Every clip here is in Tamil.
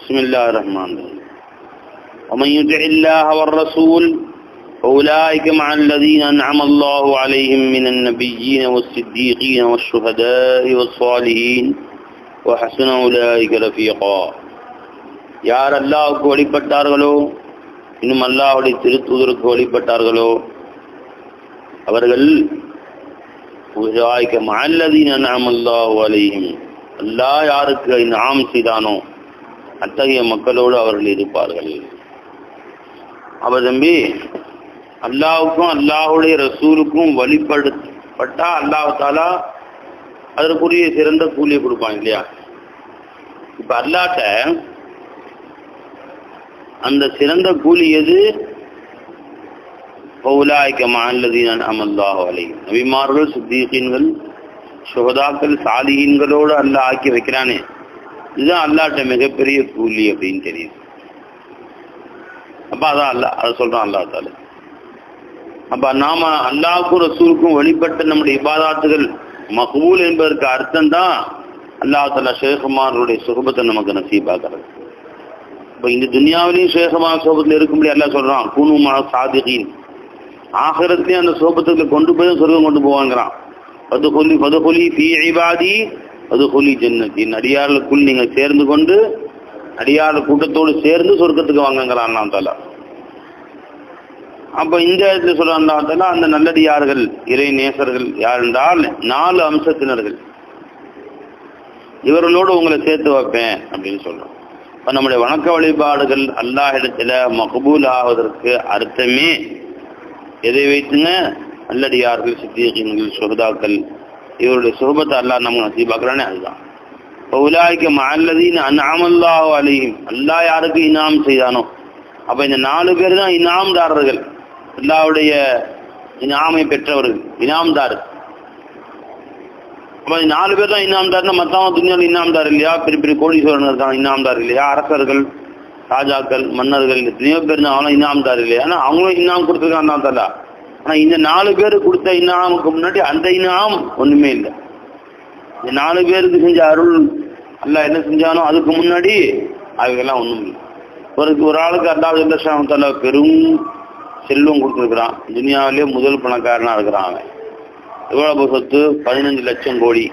بسم الله الرحمن الرحيم ومن يطع الله والرسول فأولئك مع الذين أنعم الله عليهم من النبيين والصديقين والشهداء والصالحين وحسن أولئك رفيقا யார் அல்லாஹ்வுக்கு வழிபட்டார்களோ இன்னும் அல்லாஹ்வுடைய திருத்தூதருக்கு வழிபட்டார்களோ அவர்கள் உலாய்க்க மல்லதீன் அல்லாஹ் அலைஹிம் அல்லாஹ் யாருக்கு இனாம் செய்தானோ அத்தகைய மக்களோடு அவர்கள் இருப்பார்கள். அவ தம்பி அல்லாவுக்கும் அல்லாஹுடைய ரசூலுக்கும் வழிபடுத்தப்பட்டா அல்லாஹ் அதற்குரிய சிறந்த கூலியை கொடுப்பான் இல்லையா? இப்ப அல்லாட்ட அந்த சிறந்த கூலி எது? பௌலாய்க்க மால்லதீன் அமல்லாஹ் அலை நபிமார்கள் சுத்தீகீன்கள் சுகதாக்கள் சாலிகீன்களோடு அல்லாஹ் ஆக்கி வைக்கிறானே. இதுதான் அல்லாட்ட மிகப்பெரிய கூலி அப்படின்னு தெரியுது. அப்ப அதான் அல்லா அதை சொல்றான் அல்லா தால அப்ப நாம அல்லாவுக்கும் ரசூலுக்கும் வழிபட்ட நம்முடைய இபாதாத்துகள் மகபூல் என்பதற்கு அர்த்தம் தான் அல்லா தாலா ஷேகுமாருடைய சுகபத்தை நமக்கு நசீபாக்குறது. இப்ப இந்த துனியாவிலையும் ஷேகுமார் சோபத்தில் இருக்கும்படி முடியாது அல்லா சொல்றான் கூணுமா சாதிகின். ஆகிரத்திலையும் அந்த சோபத்துக்கு கொண்டு போய் சொர்க்கம் கொண்டு போவாங்கிறான் பதுகொலி பதுகொலி ஃபீ அது ஹொலி ஜன்னத்தின் அடியாளுக்குள் நீங்கள் சேர்ந்து கொண்டு அடியாள கூட்டத்தோடு சேர்ந்து சொர்க்கத்துக்கு வாங்குங்கிறான் அண்ணா தாலா. அப்ப இந்த இடத்துல சொல்றான் அந்த நல்லடியார்கள் இறை நேசர்கள் யார் என்றால் நாலு அம்சத்தினர்கள். இவர்களோடு உங்களை சேர்த்து வைப்பேன் அப்படின்னு சொல்றோம் இப்போ நம்முடைய வணக்க வழிபாடுகள் அல்லாஹ் இடத்துல மகபூல் ஆவதற்கு அர்த்தமே. எதை வைத்துங்க? நல்லடியார்கள் சித்தியங்கள் சுகதாக்கள் இவருடைய சுகபத்தை அல்லாஹ் நம்ம நசீபாக்குறானே அதுதான். உலாய்க்கு மல்லதீன் அன்அமல்லாஹு அலையும் அல்லாஹ் யாருக்கு இனாம் செய்தானோ? அப்ப இந்த நாலு பேர் தான் இனாம்தாரர்கள். அல்லாவுடைய இனாமை பெற்றவர்கள். இனாம்தார். அப்ப இந்த நாலு பேர் தான் இனாம்தார்னா மற்றவங்க துணியால் இனாம்தார் இல்லையா? பெரிய பெரிய கோடீஸ்வரன் இருக்கான் இனாம்தார் இல்லையா? அரசர்கள் ராஜாக்கள் மன்னர்கள் எத்தனையோ பேர் தான் அவனும் இனாம்தார் இல்லையா? ஆனால் அவங்களும் இனாம் கொடுத்துருக்கான் தான் தலா ஆனா இந்த நாலு பேர் கொடுத்த இன்னாமுக்கு முன்னாடி அந்த இன்னாம் ஒண்ணுமே இல்லை. இந்த நாலு பேருக்கு செஞ்ச அருள் அல்ல என்ன செஞ்சாலும் அதுக்கு முன்னாடி அவைகள்லாம் ஒண்ணும் இல்லை. ஒரு ஒரு ஆளுக்கு அல்லாஹ் தல பெரும் செல்வம் கொடுத்துருக்குறான். துனியாவிலே முதல் பணக்காரனா இருக்கிறான் அவன். எவ்வளவு சொத்து? பதினஞ்சு லட்சம் கோடி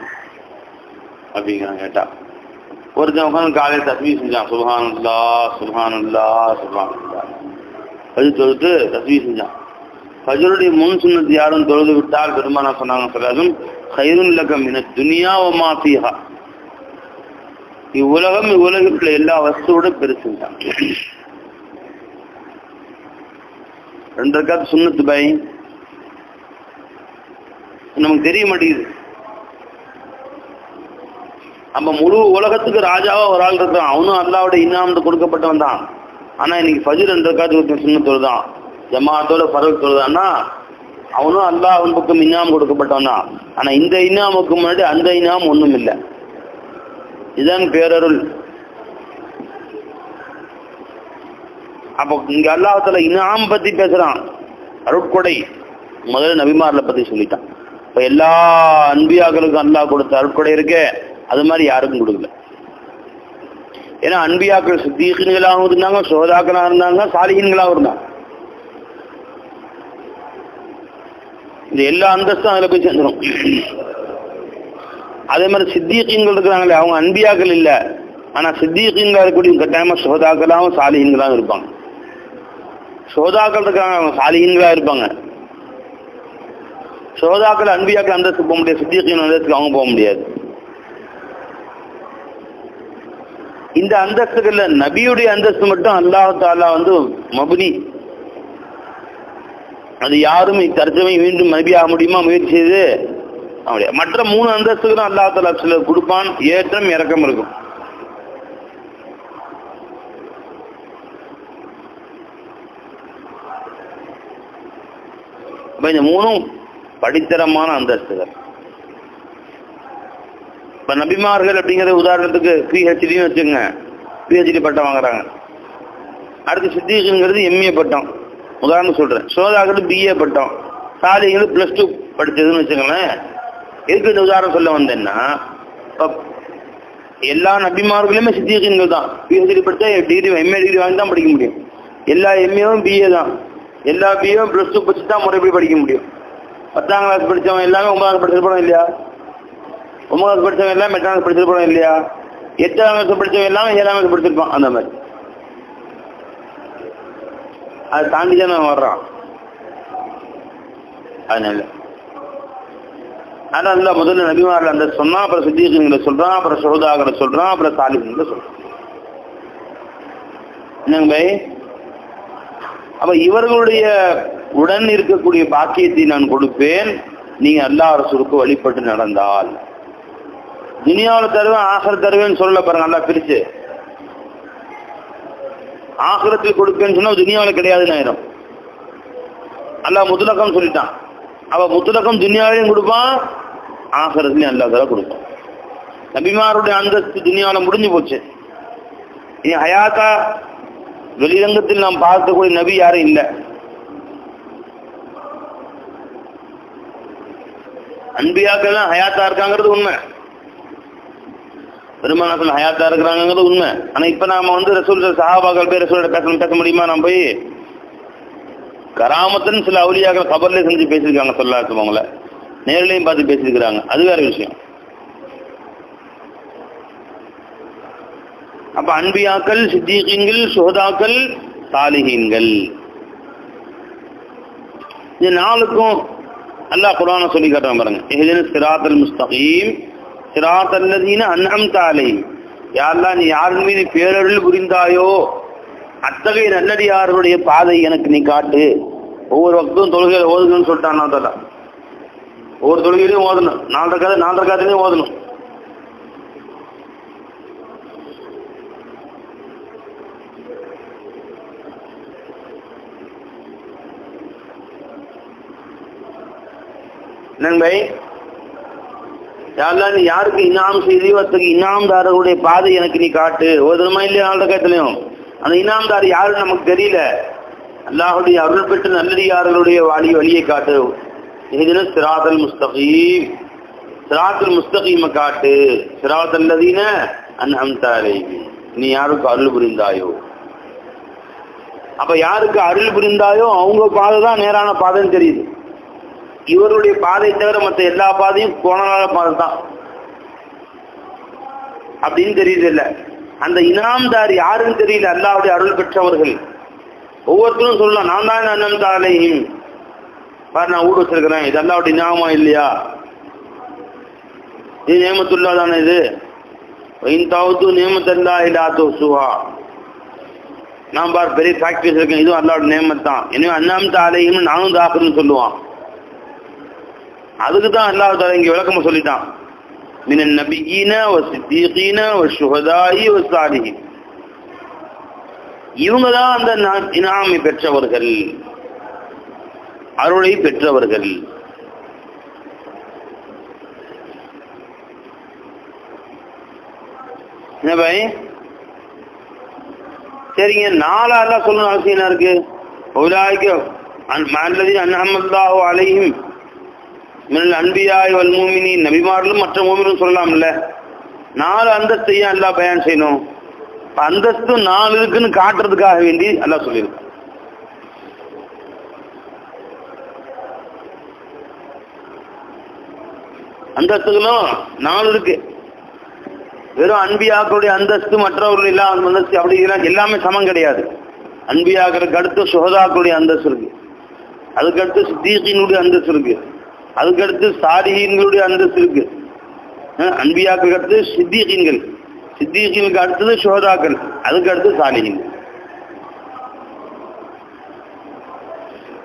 அப்படிங்கிறான் கேட்டா. ஒருத்தன் உட்காந்து காலையில் தஸ்மி செஞ்சான். சுபஹானுல்லா சுபஹானுல்லா சுபஹானுல்லா அது தொழுத்து தஸ்மி செஞ்சான். ஃபஜருடைய முன் சுண்ணத்து யாரும் தொழுது விட்டால் பெருமானா சொன்னாங்க சொல்லாதும் ஹைருன் லகம் என துனியாவமா ஃபீஹா. இவ்வுலகம் இவ்வுலகத்துல எல்லா வஸ்துவோட பெருசுட்டான் ரெண்டு ரக்காத்து சுண்ணத்து பாய் நமக்கு தெரிய மாட்டேங்குது. நம்ம முழு உலகத்துக்கு ராஜாவா ஒரு ஆள் இருக்கான் அவனும் அல்லாவோட இன்னாமத்து கொடுக்கப்பட்டவன் தான் ஆனா இன்னைக்கு ஃபஜர் ரெண்டு ரக்காத்து ஒருத்தன் சுண்ணத்தோடு தான் ஜமாத்தோட பரவல் தொழுதான்னா அவனும் அல்லா அவன் பக்கம் இன்னாம் கொடுக்கப்பட்டவன். ஆனா இந்த இன்னாமுக்கு முன்னாடி அந்த இனாம் ஒண்ணும் இல்லை. இதுதான் பேரருள். அப்போ இங்க அல்லாஹத்துல இனாம் பத்தி பேசுறான். அருட்கொடை. முதல்ல நபிமார்ல பத்தி சொல்லிட்டான். இப்ப எல்லா அன்பியாக்களுக்கும் அல்லாஹ் கொடுத்த அருட்கொடை இருக்கே அது மாதிரி யாருக்கும் கொடுக்கல. ஏன்னா அன்பியாக்கள் சுத்தீகன்களாகவும் இருந்தாங்க சோதாக்களாக இருந்தாங்க சாலிகன்களாகவும் இருந்தாங்க. இந்த எல்லா அந்தஸ்தும் அதில் போய் சேர்ந்துடும் அதே மாதிரி சித்தீகங்கள் இருக்கிறாங்களே அவங்க அன்பியாக்கள் இல்லை. ஆனா சித்தீகங்களா இருக்கக்கூடிய கட்டாயமாக சோதாக்களாகவும் சாலிகங்களாகவும் இருப்பாங்க. சோதாக்கள் இருக்கிறாங்க அவங்க சாலிகங்களாக இருப்பாங்க. சோதாக்கள் அன்பியாக்கள் அந்தஸ்து போக முடியாது. சித்தீகின் அந்தஸ்துக்கு அவங்க போக முடியாது. இந்த அந்தஸ்துகளில் நபியுடைய அந்தஸ்து மட்டும் அல்லாஹாலா வந்து மபுனி. அது யாரும் தற்சமை மீண்டும் நபியாக முடியுமா முயற்சி செய்து? முடியாது மற்ற மூணு அந்தஸ்துகளும் அல்லா தலா சில கொடுப்பான். ஏற்றம் இறக்கம் இருக்கும். அப்ப இந்த மூணும் படித்தரமான அந்தஸ்துகள். இப்ப நபிமார்கள் அப்படிங்கிற உதாரணத்துக்கு பிஹெச்டின்னு வச்சுங்க பிஹெச்டி பட்டம் வாங்குறாங்க. அடுத்து சித்திங்கிறது எம்ஏ பட்டம். உதாரணம் சொல்கிறேன் சோதாக்கிறது பிஏ பட்டம். சாலிங்கிறது ப்ளஸ் டூ படித்ததுன்னு வச்சுக்கோங்களேன். எதுக்கு இந்த உதாரணம் சொல்ல வந்தேன்னா இப்ப எல்லா நபிமார்களுமே சித்திகீன்கள் தான். பிஹெச்டி படித்தா டிகிரி எம்ஏ டிகிரி வாங்கி தான் படிக்க முடியும். எல்லா எம்ஏவும் பிஏ தான். எல்லா பிஏவும் ப்ளஸ் டூ படிச்சு தான் முறைப்படி படிக்க முடியும். பத்தாம் கிளாஸ் படித்தவன் எல்லாமே ஒன்பதாம் படிச்சிருப்போம் இல்லையா? ஒன்பதாம் கிளாஸ் படித்தவன் எல்லாம் எட்டாம் கிளாஸ் படிச்சிருப்பானோ இல்லையா? எட்டாம் கிளாஸ் படித்தவன் எல்லாமே ஏழாம் கிளாஸ் படிச்சிருப்பான். அந்த மாதிரி. அதை தாண்டிதான் வர்றான். அதனால. ஆனால் அல்ல முதல்ல நபிமாரில் அந்த சொன்னா அப்புறம் சித்திகளை சொல்றான் அப்புறம் சோதாகரை சொல்றான் அப்புறம் சாலிகளை சொல்றான். என்னங்க பை? அப்ப இவர்களுடைய உடன் இருக்கக்கூடிய பாக்கியத்தை நான் கொடுப்பேன். நீ அல்லா அரசுக்கு வழிபட்டு நடந்தால். துனியாவில் தருவேன் ஆசர் தருவேன்னு சொல்லல பாருங்க நல்லா பிரிச்சு. ஆகிரத்தில் கொடுக்கன்னு சொன்னா துனியாவில் கிடையாதுன்னு ஆயிரும் அல்லா முத்துலக்கம் சொல்லிட்டான். அவ முத்துலக்கம் துனியாவிலையும் கொடுப்பான் ஆகிரத்துலையும் அல்லா தர கொடுப்பான். நபிமாருடைய அந்தஸ்து துனியாவில் முடிஞ்சு போச்சு. இனி ஹயாத்தா வெளிரங்கத்தில் நாம் பார்க்கக்கூடிய நபி யாரும் இல்லை. அன்பியாக்கள் தான் ஹயாத்தா இருக்காங்கிறது உண்மை. பெருமானாக்கள் ஹயாத்தா இருக்கிறாங்கிறது உண்மை. ஆனா இப்ப நாம வந்து ரசூல் சஹாபாக்கள் போய் ரசூலோட பேசணும் பேச முடியுமா? நான் போய் கராமத்துன்னு சில அவுலியாக்கள் கபர்லேயே செஞ்சு பேசியிருக்காங்க சொல்லாத்தவங்கள நேரிலையும் பார்த்து பேசியிருக்கிறாங்க. அது வேற விஷயம். அப்ப அன்பியாக்கள் சித்திகீன்கள் சுகதாக்கள் சாலிகீன்கள் இது நாளுக்கும் அல்லாஹ் குரான சொல்லி காட்டுறேன் பாருங்க. சிராத்தல் முஸ்தகீம். சிராத்தல்லதீன அன்அம்த அலைஹிம் நீ யாரின் மீது பேரருள் புரிந்தாயோ? அத்தகைய நல்லடியார்களுடைய பாதை எனக்கு நீ காட்டு. ஒவ்வொரு வக்தும் தொழுகையில் ஓதுங்கன்னு சொல்லிட்டான் நான் ஒவ்வொரு தொழுகையிலையும் ஓதணும். நாலரை கதை நாலரை காதுலையும் ஓதணும். நண்பை யாரெல்லாம் நீ யாருக்கு இனாம் செய்தியோ அத்தகைய இனாம்தாரர்களுடைய பாதை எனக்கு நீ காட்டு. ஒரு ஓதுமா இல்லையா நாலரை காத்துலையும் அந்த இனாம்தார் யாருன்னு நமக்கு தெரியல. அல்லாஹுடைய அருள் பெற்ற நல்லடியார்களுடைய வழி வழியை காட்டு. இதுன்னு சிராதல் முஸ்தகீம். சிராத்தல் முஸ்தகீமை காட்டு. சிராத்தல்லதீன அன்ஹம்தாரை நீ யாருக்கு அருள் புரிந்தாயோ? அப்ப யாருக்கு அருள் புரிந்தாயோ? அவங்க பாதை தான் நேரான பாதைன்னு தெரியுது. இவருடைய பாதை தவிர மற்ற எல்லா பாதையும் கோணலான பாதை தான் அப்படின்னு தெரியல அந்த இனாம்தார் யாருன்னு தெரியல அல்லாவுடைய அருள் பெற்றவர்கள். ஒவ்வொருத்தரும் சொல்லலாம் நான் தான் அண்ணன் தாலையும் பாரு நான் ஊடு வச்சிருக்கிறேன். இது அல்லாவுடைய ஞாபகம் இல்லையா? இது நியமத்துள்ளா தானே இது? வைந்தாவது நேமத்தல்லா இல்லா தோசுவா நான் பார் பெரிய ஃபேக்டரி வச்சிருக்கேன் இதுவும் அல்லாவோட நேமத் தான் எனவே அண்ணாம் தாலையும் நானும் தாக்குன்னு சொல்லுவான். அதுக்கு தான் இங்க விளக்கமா சொல்லிட்டான். மின நபியீன வ சித்தீகீன வ இவங்க தான் அந்த இனாமை பெற்றவர்கள். அருளை பெற்றவர்கள். என்ன பாய்? சரிங்க நாலா எல்லாம் சொல்லணும் அவசியம் என்ன இருக்கு? உலாய்க்கு மல்லதி அன்ஹமல்லாஹு அலைஹிம். மின்னல் அன்பியாய் வல் மூமினி நபிமார்களும் மற்ற மூமினும் சொல்லலாம்ல. நாலு அந்தஸ்து ஏன் அல்லாஹ் பயன் செய்யணும். அந்தஸ்து நாலு இருக்குன்னு காட்டுறதுக்காக வேண்டி அல்லாஹ் சொல்லியிருக்கு. அந்தஸ்துகளும் நாலு இருக்கு. வெறும் அன்பியாக்களுடைய அந்தஸ்து மற்றவர்கள் இல்லாத அந்தஸ்து அப்படி எல்லாமே சமம் கிடையாது. அன்பியாக்களுக்கு அடுத்து சுகதாக்களுடைய அந்தஸ்து இருக்கு. அதுக்கடுத்து சித்தீக்கினுடைய அந்தஸ்து இருக்கு. அதுக்கடுத்து சாலிஹீன்களுடைய அந்தஸ்து இருக்கு. அன்பியாக்கள் அன்பியாக்களுக்கு அடுத்து சித்திகீன்கள். சித்தீகீன்களுக்கு அடுத்தது சுகதாக்கள் அதுக்கு அடுத்து சாலிஹீன்.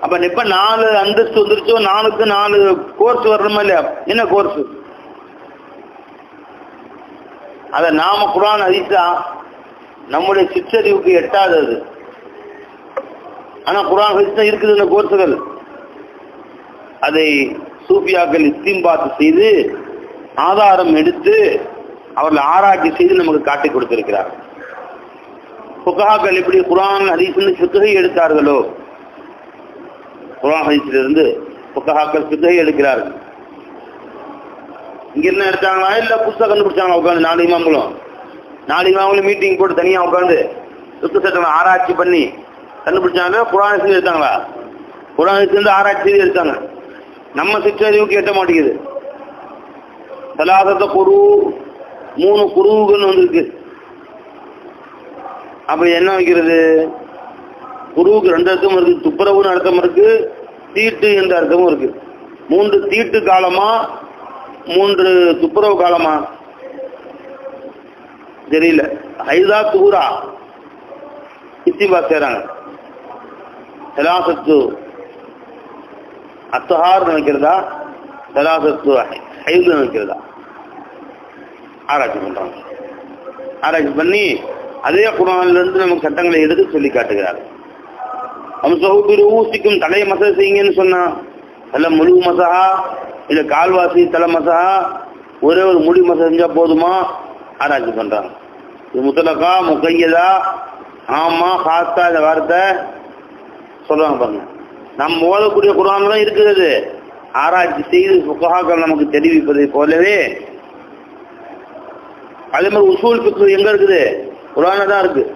அப்ப இப்ப நாலு அந்தஸ்து வந்துருச்சோ நாலுக்கு நாலு கோர்ஸ் வரணுமா இல்லையா? என்ன கோர்ஸ் அத நாம குரான் அதித்தா நம்முடைய சிற்றறிவுக்கு எட்டாதது ஆனா குரான் ஹதீஸ் இருக்குது இந்த கோர்ஸுகள் அதை சூஃபியாக்கள் இஸ்திம்பாத்து செய்து ஆதாரம் எடுத்து அவர்களை ஆராய்ச்சி செய்து நமக்கு காட்டி கொடுத்திருக்கிறார். புகாக்கள் எப்படி குரான் ஹதீஸ்னு சித்தகை எடுத்தார்களோ? குரான் ஹதீஸிலிருந்து புகாக்கள் சித்தகை எடுக்கிறார்கள். இங்க என்ன எடுத்தாங்களா? இல்ல புதுசாக கண்டுபிடிச்சாங்களா? உட்காந்து நாலு இமாம்களும். நாலு அவங்களும் மீட்டிங் போட்டு தனியாக உட்காந்து சுத்த சட்டம் ஆராய்ச்சி பண்ணி கண்டுபிடிச்சாங்க. குரான் எடுத்தாங்களா? குரான் சேர்ந்து ஆராய்ச்சி செய்து எடுத்தாங்க. நம்ம சிற்றறிவுக்கு எட்ட மாட்டேங்குது. சலாசத்த குரு மூணு குருவுகள் வந்திருக்கு. அப்ப என்ன வைக்கிறது? குருவுக்கு ரெண்டு அர்த்தமும் இருக்கு. துப்புரவுன்னு அர்த்தம் இருக்கு. தீட்டு என்ற அர்த்தமும் இருக்கு. மூன்று தீட்டு காலமா? மூன்று துப்புரவு காலமா? தெரியல. ஐதா தூரா இஸ்திபா செய்றாங்க. சலாசத்து அத்தஹார் நினைக்கிறதா? சலாசத்து ஹைது நினைக்கிறதா? ஆராய்ச்சி பண்றாங்க. ஆராய்ச்சி பண்ணி அதே குரான்ல இருந்து நமக்கு சட்டங்களை எடுத்து சொல்லி காட்டுகிறார். அம்சகுபிரு ஊசிக்கும் தலையை மசா செய்யுங்கன்னு சொன்னா தலை முழு மசஹா இல்லை கால்வாசி தலை மசஹா ஒரே ஒரு முடி மசா செஞ்சா போதுமா? ஆராய்ச்சி பண்றாங்க. இது முத்தலக்கா முக்கையதா ஆமா ஹாஸ்தா இந்த வார்த்தை சொல்கிறாங்க பாருங்க. நம் ஓதக்கூடிய குரான்லாம் இருக்கிறது. ஆராய்ச்சி செய்து புகாக்கள் நமக்கு தெரிவிப்பதை போலவே அதே மாதிரி உசூல் பிக்கு எங்க இருக்குது? குரான தான் இருக்கு.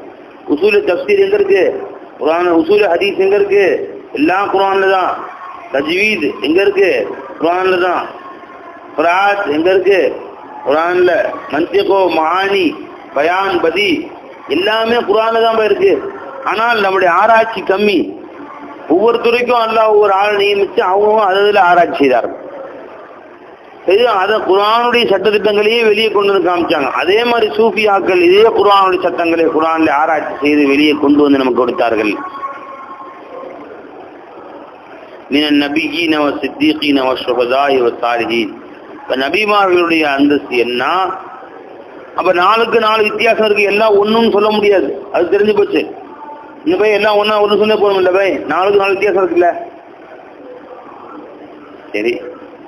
உசூல் தப்சீர் எங்க இருக்கு? குரான உசூல் ஹதீஸ் எங்க இருக்கு? எல்லாம் குரான்ல தான். தஜ்வீத் எங்க இருக்கு? குரான்ல தான். குராத் எங்க இருக்கு? குரான்ல மந்தியகோ மகானி பயான் பதி எல்லாமே குரான்ல தான் இருக்கு ஆனால் நம்முடைய ஆராய்ச்சி கம்மி. ஒவ்வொரு துறைக்கும் அல்லாஹ் ஒவ்வொரு ஆளை நியமித்து அவங்கவும் அதில் ஆராய்ச்சி செய்தார்கள். இது அதை குரானுடைய சட்டத்திட்டங்களையே வெளியே கொண்டு வந்து காமிச்சாங்க. அதே மாதிரி சூஃபியாக்கள் இதே குரானுடைய சட்டங்களை குரானில் ஆராய்ச்சி செய்து வெளியே கொண்டு வந்து நமக்கு கொடுத்தார்கள். மின நபிகீன நவ சித்திகீன வ சுகதாய் வ சாலிஹீன். இப்போ நபிமார்களுடைய அந்தஸ்து என்ன? அப்போ நாளுக்கு நாலு வித்தியாசம் இருக்கு. எல்லாம் ஒண்ணுன்னு சொல்ல முடியாது. அது தெரிஞ்சு போச்சு. இந்த பை எல்லாம் ஒன்னா ஒண்ணு சொன்னே போதும் இல்ல பை நாளுக்கு நாலு வித்தியாசம் இருக்குல்ல. சரி.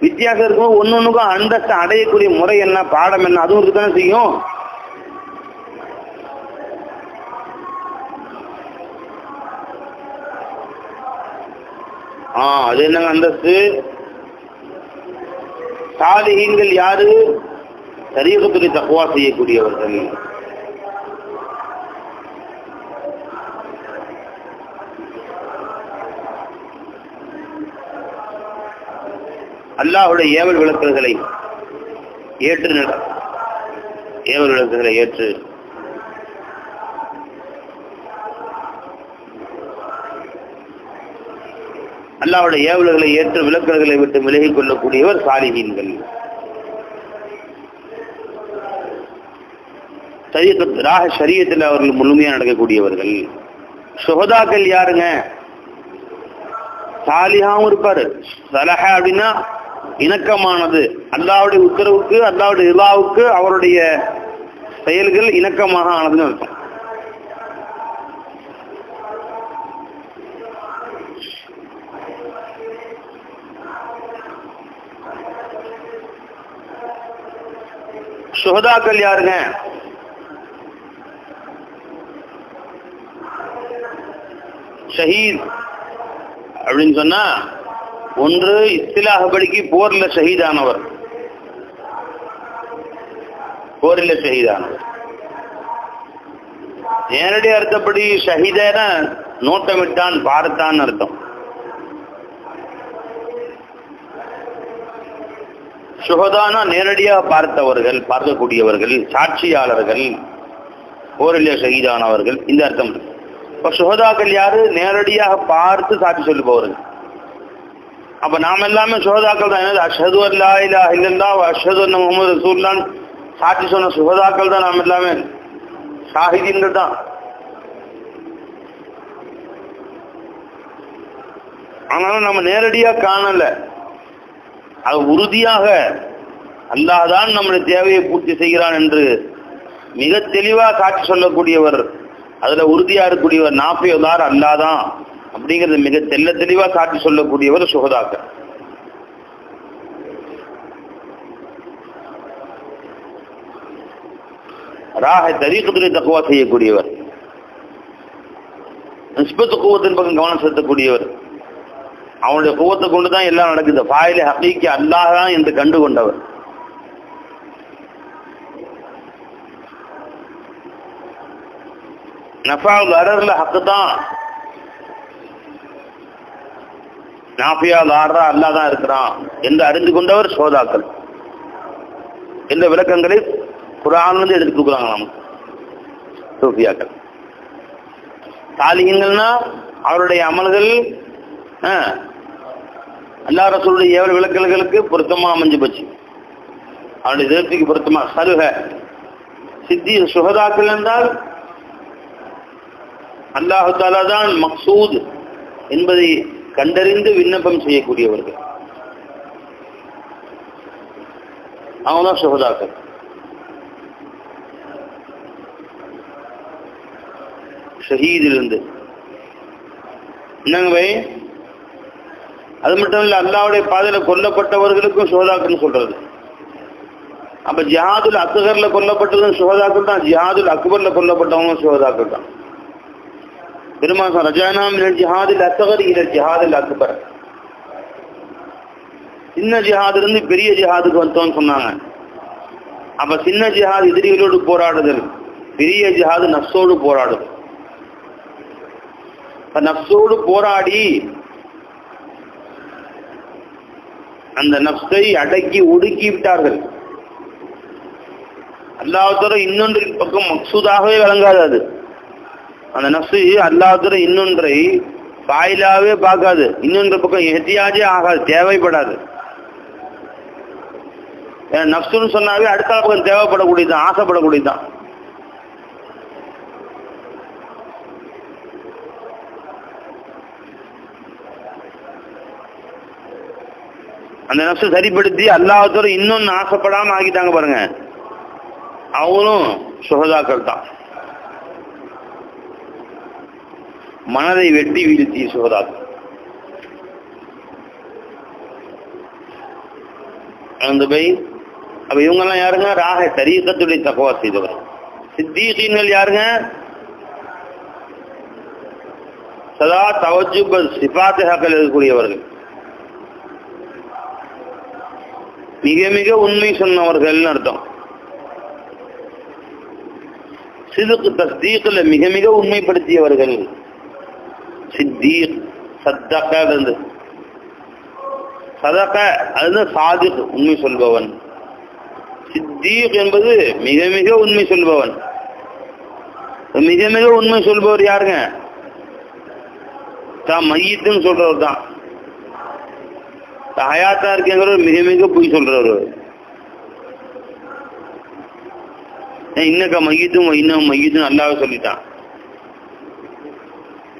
வித்தியாசம் இருக்கும் ஒன்னு ஒண்ணுக்கும் அந்தஸ்து அடையக்கூடிய முறை என்ன பாடம் என்ன அதுவும் இருக்குதானே செய்யும்? ஆ அது என்னங்க அந்தஸ்து? சாலிகீன்கள் யாரு? சரீரத்துடைய தக்குவா செய்யக்கூடியவர்கள். அல்லாஹுடைய ஏவல் விளக்குகளை ஏற்று நட ஏவல் விளக்குகளை ஏற்று. அல்லாவுடைய ஏவல்களை ஏற்று விளக்குகளை விட்டு விலகிக் கொள்ளக்கூடியவர் சாலிகீன்கள் ராக சரியத்தில் அவர்கள் முழுமையாக நடக்கக்கூடியவர்கள். சுகதாக்கள் யாருங்க? சாலியாவும் இருப்பாரு. சலஹா அப்படின்னா இணக்கமானது. அல்லாவுடைய உத்தரவுக்கு அல்லாவுடைய இலாவுக்கு அவருடைய செயல்கள் இணக்கமாக ஆனதுன்னு அர்த்தம். சுகதாக்கள் யாருங்க? ஷஹீத் அப்படின்னு சொன்னா ஒன்று இஸ்திலாகபடிக்கு போர்ல ஷஹீதானவர். போரில் ஷஹீதானவர். நேரடி அர்த்தப்படி ஷஹீதன நோட்டமிட்டான் பார்த்தான் அர்த்தம். சுகதானா நேரடியாக பார்த்தவர்கள் பார்க்கக்கூடியவர்கள் சாட்சியாளர்கள் போரில் ஷஹீதானவர்கள் இந்த அர்த்தம். இப்போ சுகதாக்கள் யாரு? நேரடியாக பார்த்து சாட்சி சொல்லுபவர்கள். அப்ப நாம எல்லாமே சுகதாக்கள் தான் என்னது அஷது அல்லா இல்லா இல்லந்தா அஷது அண்ண முகமது ரசூல்லான் சாட்சி சொன்ன சுகதாக்கள் தான் நாம எல்லாமே சாஹிதீன்கள் தான் ஆனாலும் நம்ம நேரடியா காணல அது உறுதியாக அல்லாதான் நம்முடைய தேவையை பூர்த்தி செய்கிறான் என்று மிக தெளிவா சாட்சி சொல்லக்கூடியவர் அதுல உறுதியா இருக்கக்கூடியவர் நாப்பியதார் அல்லாதான் அப்படிங்கறது மிக தெல்ல தெளிவா காட்டி சொல்லக்கூடியவர் சுகதாக்கர் ராக தரீக்கத்துடைய தக்குவா செய்யக்கூடியவர். நிஸ்பத்து குவத்தின் பக்கம் கவனம் செலுத்தக்கூடியவர். அவனுடைய குவத்தை கொண்டுதான் எல்லாம் நடக்குது. பாயில ஹக்கீக்கு அல்லாதான் என்று கண்டு கொண்டவர் நஃபா அரர்ல ஹக்கு தான் நாஃபியால் ஆடுறா அல்லா தான் இருக்கிறான் என்று அறிந்து கொண்டவர் சோதாக்கள். இந்த விளக்கங்களை குரான்லேருந்து எடுத்துக்கிறாங்க கொடுக்குறாங்க சூஃபியாக்கள். சாலிகங்கள்னா அவருடைய அமல்கள் அல்லா ரசூலுடைய ஏவல் விளக்கல்களுக்கு பொருத்தமா அமைஞ்சு போச்சு. அவருடைய திருப்திக்கு பொருத்தமா சலுக சித்தி சுகதாக்கள் என்றால் அல்லாஹு தாலா தான் மக்சூத் என்பதை கண்டறிந்து விண்ணப்பம் செய்யக்கூடியவர்கள். அவங்க தான் சுகதாக்கள் ஷஹீதிலிருந்து. என்னங்க பை? அது மட்டும் இல்ல அல்லாவுடைய பாதையில கொல்லப்பட்டவர்களுக்கும் சுகதாக்கள்னு சொல்றது. அப்ப ஜிஹாதுல் அக்பர்ல கொல்லப்பட்டதும் சுகதாக்கள் தான் ஜிஹாதுல் அக்பர்ல கொல்லப்பட்டவங்களும் சுகதாக்கள் தான் பெருமாசம் ரஜானாம் இலல் ஜிஹாதில் அசகர் இதில் ஜிஹாதில் அக்பர். சின்ன ஜிஹாதுல இருந்து பெரிய ஜிஹாதுக்கு வந்தோம்னு சொன்னாங்க. அப்ப சின்ன ஜிஹாத் எதிரிகளோடு போராடுதல் பெரிய ஜிஹாது நப்சோடு போராடுது அப்ப நப்சோடு போராடி அந்த நப்சை அடக்கி ஒடுக்கி விட்டார்கள். அல்லாஹ் இன்னொன்று பக்கம் மக்சூதாகவே விளங்காது அது. அந்த நஃப்ஸு அல்லாதுற இன்னொன்றை வாயிலாவே பார்க்காது. இன்னொன்று பக்கம் எத்தியாஜே ஆகாது தேவைப்படாது. நஃப்ஸுன்னு நப்சுன்னு சொன்னாவே அடுத்த பக்கம் தேவைப்படக்கூடியதான் ஆசைப்படக்கூடியதுதான் அந்த நப்சு சரிப்படுத்தி அல்லாஹத்தோட இன்னொன்னு ஆசைப்படாம ஆக்கிட்டாங்க பாருங்க. அவங்களும் சுகதாக்கள் தான். மனதை வெட்டி வீழ்த்திய சுகதாக்கள் அந்த பை அப்ப இவங்கெல்லாம் யாருங்க? ராக தரீக்கத்துடைய தகவா செய்தவர். சித்தீகீன்கள் யாருங்க? சதா தவஜுப சிபாத்தகாக்கள் இருக்கக்கூடியவர்கள் மிக மிக உண்மை சொன்னவர்கள் அர்த்தம். சிதுக்கு தஸ்தீக்கில் மிக மிக உண்மைப்படுத்தியவர்கள். சித்தீக் சத்தக சதக அதுதான் சாதிக் உண்மை சொல்பவன். சித்தீக் என்பது மிக மிக உண்மை சொல்பவன். மிக மிக உண்மை சொல்பவர் யாருங்க? தான் மையத்துன்னு சொல்றவர் தான். ஹயாத்தா இருக்கேங்கிறவர் மிக மிக பொய் சொல்றவர். இன்னக்கா மையத்தும் இன்னும் மையத்தும் நல்லாவே சொல்லிட்டான்.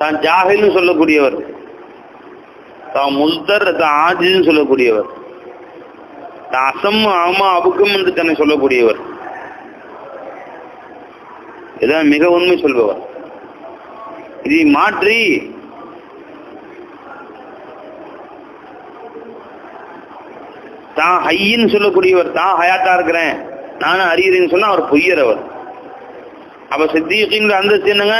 தான் ஜாகில்னு சொல்லக்கூடியவர். தான் முல்தர் தான் ஆஜின்னு சொல்லக்கூடியவர். தான் அசம் ஆமா அபுக்கம் என்று தன்னை சொல்லக்கூடியவர். இதான் மிக உண்மை சொல்பவர். இதை மாற்றி தான் ஹையின்னு சொல்லக்கூடியவர். தான் ஹயாத்தா இருக்கிறேன். நானும் அறிகிறேன்னு சொன்னா அவர் பொய்யறவர் அப்ப சித்தீக்கின்ற அந்தஸ்து என்னங்க?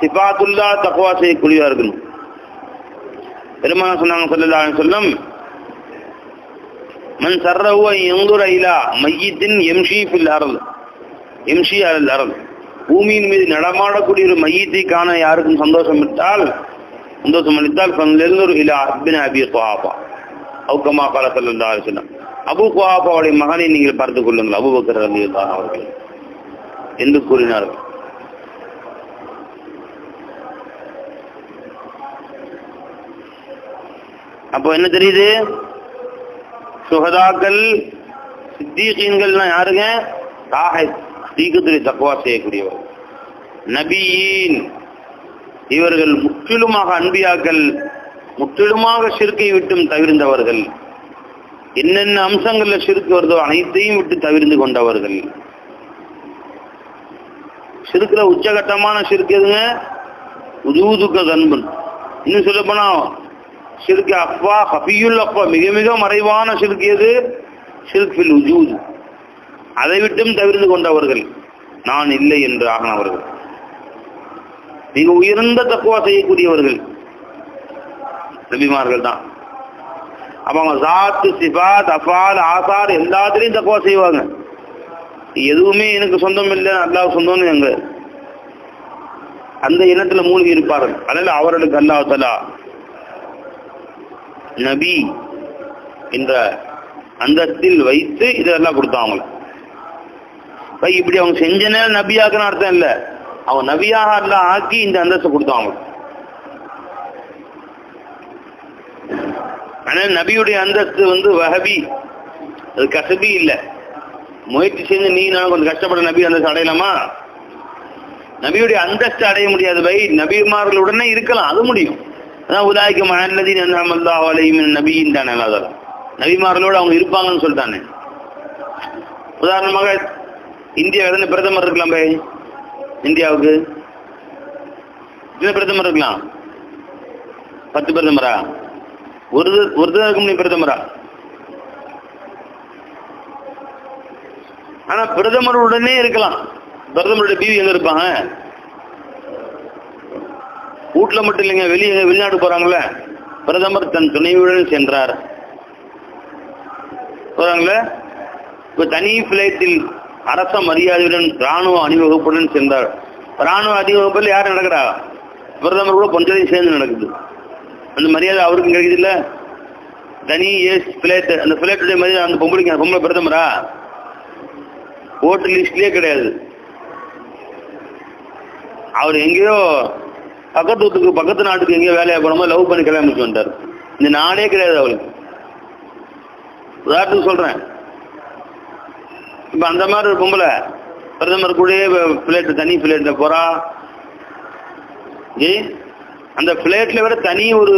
சிபாத்துல்லா தக்குவா செய்யக்கூடியவா இருக்கணும் பெருமான சொன்னாங்க சொல்லலா சொல்லம் மன் சர்ரஹு எங்குர இலா மையத்தின் எம்ஷி ஃபில் அறல் எம்ஷி அல் அறல் பூமியின் மீது நடமாடக்கூடிய ஒரு மையத்தை காண யாருக்கும் சந்தோஷம் விட்டால் சந்தோஷம் அளித்தால் பங்கிலிருந்து இலா அபின் அபி குவாபா அவுக்கமா கால சொல்லா சொன்னான் அபு குவாபாவுடைய மகனை நீங்கள் பார்த்துக் கொள்ளுங்கள் அபுபக்கர் அலி அவர்கள். என்று கூறினார்கள். அப்போ என்ன தெரியுது? சுகதாக்கள் சித்தீகீன்கள்லாம் யாருங்க? தாகை தீக்கத்துறை தக்குவா செய்யக்கூடியவர். நபியின் இவர்கள் முற்றிலுமாக அன்பியாக்கள் முற்றிலுமாக சிறுக்கை விட்டும் தவிர்ந்தவர்கள். என்னென்ன அம்சங்களில் சிறுக்கு வருதோ அனைத்தையும் விட்டு தவிர்ந்து கொண்டவர்கள். சிறுக்குல உச்சகட்டமான சிறுக்கு எதுங்க? உதூதுக்க தன்பன் இன்னும் சொல்லப்போனால் போனா சிறுக்கு அப்பா ஹபியுல் அப்பா மிக மிக மறைவான சிறுக்கு எது? சிறுக்கில் உஜூது அதை விட்டும் தவிர்ந்து கொண்டவர்கள் நான் இல்லை என்று ஆகினவர்கள். மிக உயர்ந்த தக்குவா செய்யக்கூடியவர்கள் நபிமார்கள் தான். அப்ப அவங்க சாத்து சிபாத் அஃபால் ஆசார் எல்லாத்துலயும் தக்குவா செய்வாங்க. எதுவுமே எனக்கு சொந்தம் இல்லை அல்லாஹ் சொந்தம்னு எங்க? அந்த இனத்துல மூழ்கி இருப்பார்கள். அதனால அவர்களுக்கு அல்லாஹலா தலா நபி என்ற அந்தஸ்தில் வைத்து இதெல்லாம் கொடுத்தான் அவங்கள இப்படி அவங்க செஞ்சனே நபியாக்குன்னு அர்த்தம் இல்ல. அவன் நபியாக எல்லாம் ஆக்கி இந்த அந்தஸ்தை கொடுத்தான் அவங்க ஆனா நபியுடைய அந்தஸ்து வந்து வஹபி. அது கசபி இல்ல. முயற்சி செஞ்சு நீ நான் கொஞ்சம் கஷ்டப்பட நபி அந்தஸ்து அடையலாமா? நபியுடைய அந்தஸ்து அடைய முடியாது பை. நபிமார்களுடனே இருக்கலாம். அது முடியும். அதான் உலாய்க்கு மஹல்லதி நன்னமல்லா அலையும் நபியின் தானே அதெல்லாம் நபிமார்களோடு அவங்க இருப்பாங்கன்னு சொல்லிட்டானே. உதாரணமாக இந்தியா எத்தனை பிரதமர் இருக்கலாம் பை. இந்தியாவுக்கு. எத்தனை பிரதமர் இருக்கலாம்? பத்து பிரதமரா? ஒரு ஒரு தான் இருக்க முடியும் பிரதமரா? ஆனா பிரதமருடனே இருக்கலாம். பிரதமருடைய பிவி எங்க இருப்பாங்க? வீட்டுல மட்டும் இல்லைங்க வெளியே வெளிநாடு போறாங்கல்ல? பிரதமர் தன் துணைவுடன் சென்றார். போறாங்களே? இப்ப தனி பிளேட்டில் அரச மரியாதையுடன் ராணுவ அணிவகுப்புடன் சென்றார். ராணுவ அணிவகுப்பில் யார் நடக்கிறா? பிரதமர் கூட கொஞ்சம் சேர்ந்து நடக்குது. அந்த மரியாதை அவருக்கும் கிடைக்குது இல்ல? தனி ஏஸ் பிளேட் அந்த பிளேட்டுடைய மரியாதை அந்த பொம்பளைக்கு பொம்பளை பிரதமரா? ஓட்டு லிஸ்ட்லயே கிடையாது. அவர் எங்கேயோ பக்கத்து பக்கத்து நாட்டுக்கு எங்கேயோ வேலையாக போனோமோ லவ் பண்ணி கல்யாணம் முடிச்சு வந்தார் இந்த நாடே கிடையாது அவளுக்கு உதாரணத்துக்கு சொல்கிறேன் இப்போ அந்த மாதிரி ஒரு பொம்பளை பிரதமர் கூட பிளேட்டு தனி பிளேட்டில் போகிறா ஜி அந்த பிளேட்டில் விட தனி ஒரு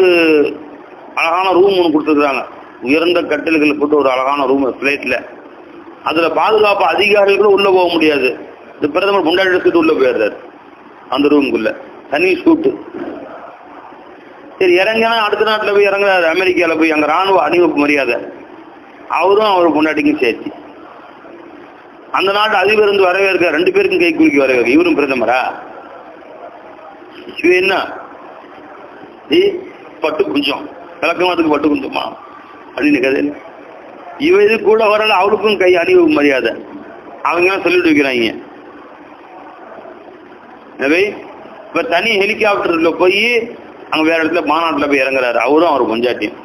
அழகான ரூம் ஒன்று கொடுத்துருக்குறாங்க. உயர்ந்த கட்டில்கள் போட்டு ஒரு அழகான ரூம் பிளேட்டில் அதில் பாதுகாப்பு அதிகாரிகள் கூட உள்ளே போக முடியாது. இந்த பிரதமர் முன்னாடி எடுத்துட்டு உள்ளே போயிடுறாரு. அந்த ரூமுக்குள்ளே தனி சூட்டு. சரி இறங்கினா அடுத்த நாட்டுல போய் இறங்குறாரு. அமெரிக்கால போய் அங்க ராணுவ அணிவப்பு மரியாதை. அவரும் அவர் பொண்டாட்டிக்கும் சேர்த்து. அந்த நாட்டு அதிபர் வந்து வரவேற்க ரெண்டு பேருக்கும் கை குலுக்கி வரவேற்க. இவரும் பிரதமரா? இது என்ன? ஏ பட்டு குஞ்சம். விளக்கமாத்துக்கு பட்டு குஞ்சமா? அப்படின்னு கதை இவ இது கூட வரல அவளுக்கும் கை அணிவகுப்பு மரியாதை. அவங்க எல்லாம் சொல்லிட்டு வைக்கிறாங்க இப்ப தனி ஹெலிகாப்டர்ல போய் அங்கே வேற இடத்துல மாநாட்டில் போய் இறங்குறாரு. அவரும் அவர் கொஞ்சாட்டியும்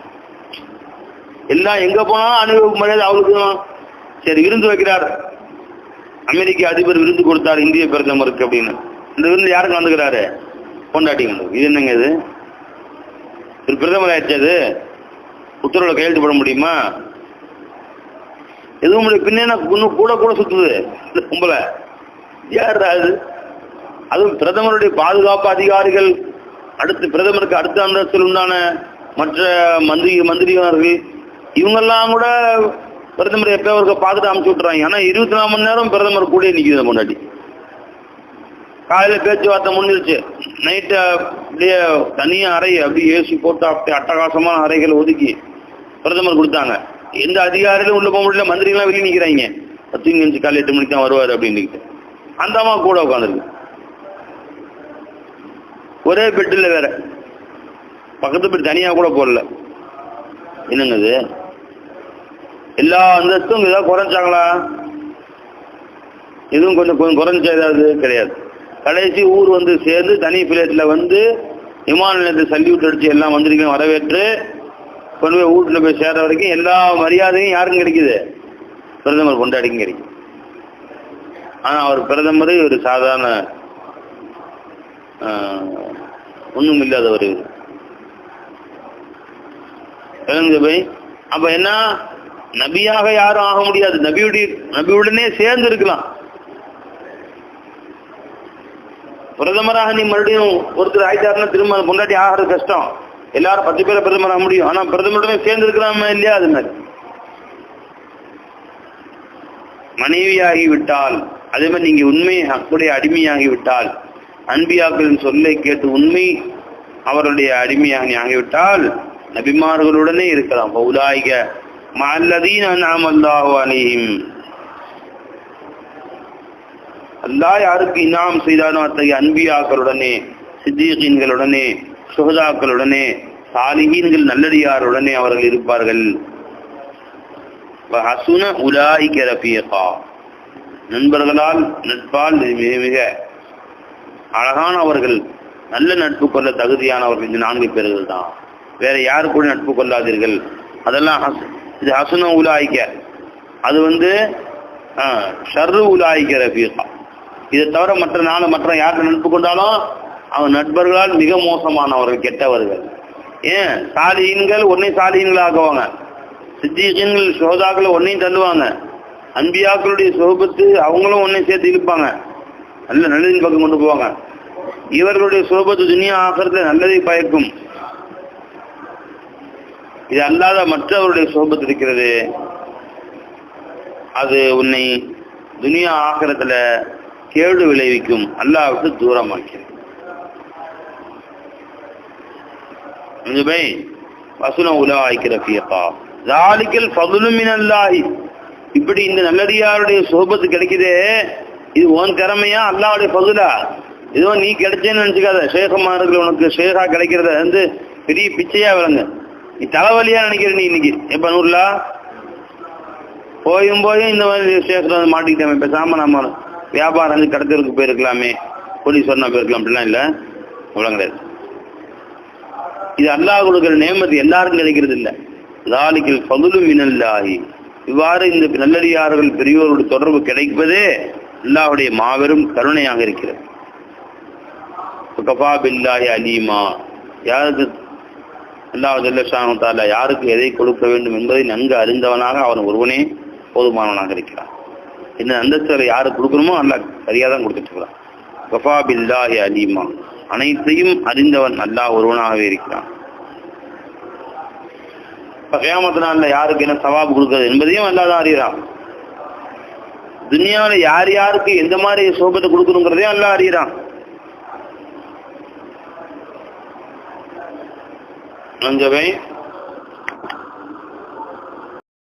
எல்லாம் எங்க போனாலும் அணிவகுப்பு மரியாதை அவருக்கும். சரி விருந்து வைக்கிறார். அமெரிக்க அதிபர் விருந்து கொடுத்தார் இந்திய பிரதமருக்கு அப்படின்னு. இந்த விருந்து யாருக்கு வந்துக்கிறாரு கொண்டாட்டிங்க இது என்னங்க இது? ஒரு பிரதமர் ஆயிடுச்சு அது உத்தரவுல கையெழுத்து போட முடியுமா? எதுவும் முடியும் பின்ன என்ன இன்னும் கூட கூட சுத்துது. இந்த கும்பலை. யார் அது அதுவும் பிரதமருடைய பாதுகாப்பு அதிகாரிகள் அடுத்து பிரதமருக்கு அடுத்த அந்தஸ்தில் உண்டான மற்ற மந்திரி மந்திரிமார்கள் இவங்கெல்லாம் கூட பிரதமர் எப்போ அவருக்கு பார்த்துட்டு அமுச்சு விட்டுறாங்க. ஆனால் இருபத்தி நாலு மணி நேரம் பிரதமர் கூட நிற்கிது முன்னாடி. காலையில் பேச்சுவார்த்தை முடிஞ்சிருச்சு. நைட்டு அப்படியே தனியாக அறை அப்படியே ஏசி போட்டு அப்படியே அட்டகாசமான அறைகளை ஒதுக்கி பிரதமர் கொடுத்தாங்க. எந்த அதிகாரிகளும் உள்ள போக முடியல. மந்திரிகள்லாம் வெளியே நிற்கிறாங்க பத்து அஞ்சு காலை எட்டு மணிக்கு தான் வருவார் அப்படின்னு அந்த அம்மா கூட உட்காந்துருக்கு ஒரே பெட்டில் வேற. பக்கத்து பெட்டு தனியாக கூட போடல. என்னங்கது எல்லா அந்தஸ்தும் ஏதாவது குறைஞ்சாங்களா? எதுவும் கொஞ்சம் கொஞ்சம் குறைஞ்ச ஏதாவது? கிடையாது. கடைசி ஊர் வந்து சேர்ந்து தனி பிளேட்டில் வந்து விமான நிலையத்தை சல்யூட் அடித்து எல்லாம் வந்திருக்கேன் வரவேற்று. கொண்டு போய் வீட்டில் போய் சேர்ற வரைக்கும் எல்லா மரியாதையும் யாருக்கும் கிடைக்குது? பிரதமர் கொண்டாடிக்கும் கிடைக்கும். ஆனால் அவர் பிரதமர் ஒரு சாதாரண ஒன்றும் இல்லாதவர் இவர் விளங்குது அப்ப என்ன? நபியாக யாரும் ஆக முடியாது. நபியுடைய நபியுடனே சேர்ந்து இருக்கலாம். பிரதமராக நீ மறுபடியும் ஒருத்தர் ஆயிட்டாருன்னா திரும்ப முன்னாடி ஆகிறது கஷ்டம். எல்லாரும் பத்து பேரை பிரதமராக முடியும். ஆனா பிரதமருடனே சேர்ந்து இருக்கலாமா இல்லையா அது மாதிரி? மனைவியாகி விட்டால் அதே மாதிரி நீங்க உண்மையை அப்படியே அடிமையாகி விட்டால் அன்பியாக்களின் சொல்லை கேட்டு உண்மை அவருடைய அடிமையாக ஆகிவிட்டால் நபிமார்களுடனே இருக்கலாம். பௌலாயிக மல்லதீன் அல்லாஹு அணியும் அல்லா யாருக்கு இனாம் செய்தானோ அத்தகைய அன்பியாக்களுடனே சித்தீகீன்களுடனே சுகதாக்களுடனே சாலிகீன்கள் நல்லடியாருடனே அவர்கள் இருப்பார்கள். ஹசுன உலாய்க ரஃபீகா. நண்பர்களால் நட்பால் மிக மிக அழகானவர்கள் நல்ல நட்பு கொள்ள தகுதியானவர்கள் இந்த நான்கு பேர்கள் தான். வேற யாரு கூட நட்பு கொள்ளாதீர்கள். அதெல்லாம் ஹஸ்- இது ஹசுன உலாய்க்க அது வந்து ஷர்ரு உலாய்க்க ரஃபீகா. இதை தவிர மற்ற நாலு மற்ற யார்கிட்ட நட்பு கொண்டாலும் அவன் நட்பர்களால் மிக மோசமானவர்கள் கெட்டவர்கள். ஏன்? சாலியன்கள் ஒன்னே சாலியன்கள் ஆக்குவாங்க சித்திகன்கள் சோதாக்கள் ஒன்னையும் தள்ளுவாங்க. அன்பியாக்களுடைய சோபத்து அவங்களும் ஒன்னையும் சேர்த்து இழுப்பாங்க. நல்ல நல்லதின் பக்கம் கொண்டு போவாங்க. இவர்களுடைய சோபத்து துனியா ஆகிறதுல நல்லதை பயக்கும். இது அல்லாத மற்றவருடைய சோபத்து இருக்கிறது. அது உன்னை துனியா ஆகிறதுல கேடு விளைவிக்கும். அல்லாவுக்கு தூரமாக்கிறது வசுன பியப்பா ஜாலிக்கல் ஃபதுலுமின் அல்லாஹி இப்படி இந்த நல்லடியாருடைய சோபத்து கிடைக்குதே. இது உன் திறமையா அல்லாவுடைய பகுதா ஏதோ நீ கிடைச்சேன்னு நினைச்சுக்காத. சேகமார்கள் உனக்கு சேகா கிடைக்கிறத வந்து பெரிய பிச்சையா விளங்க. நீ தலைவலியா நினைக்கிற நீ இன்னைக்கு. எப்ப நூறுலா? போயும் போயும் இந்த மாதிரி ஷேக்கில் வந்து மாட்டிக்கிட்டேன் பேசாம நம்ம வியாபாரம் வந்து கடத்தலுக்கு போயிருக்கலாமே. போலீஸ் சொன்னா போயிருக்கலாம். அப்படிலாம் இல்லை. அவ்வளோ கிடையாது. இது அல்லாஹ் கொடுக்குற நேமதி எல்லாருக்கும் கிடைக்கிறது இல்லை. லாலிக்கல் பகுலு ஆகி இவ்வாறு இந்த நல்லடியார்கள் பெரியோருடைய தொடர்பு கிடைப்பதே அல்லாஹுடைய மாபெரும் கருணையாக இருக்கிறது. கஃபா பில்லாஹி அலீமா. யாருக்கு? அல்லாஹு தாலா யாருக்கு எதை கொடுக்க வேண்டும் என்பதை நன்கு அறிந்தவனாக அவன் ஒருவனே போதுமானவனாக இருக்கிறான். இந்த அந்தஸ்துகளை யாருக்கு கொடுக்கணுமோ அல்லாஹ் சரியாக தான் கொடுத்துட்டு இருக்கிறான் கஃபா பில்லாஹி அலீமா. அனைத்தையும் அறிந்தவன் அல்லாஹ் ஒருவனாகவே இருக்கிறான். இப்போ கேமத்தினால யாருக்கு என்ன சவாபு கொடுக்கிறது என்பதையும் அல்லாஹ் தான் அறிகிறான். துனியாவுல யார் யாருக்கு எந்த மாதிரி சோபத்தை கொடுக்கணுங்கிறதையும் அல்லாஹ் அறிகிறான் அங்கவே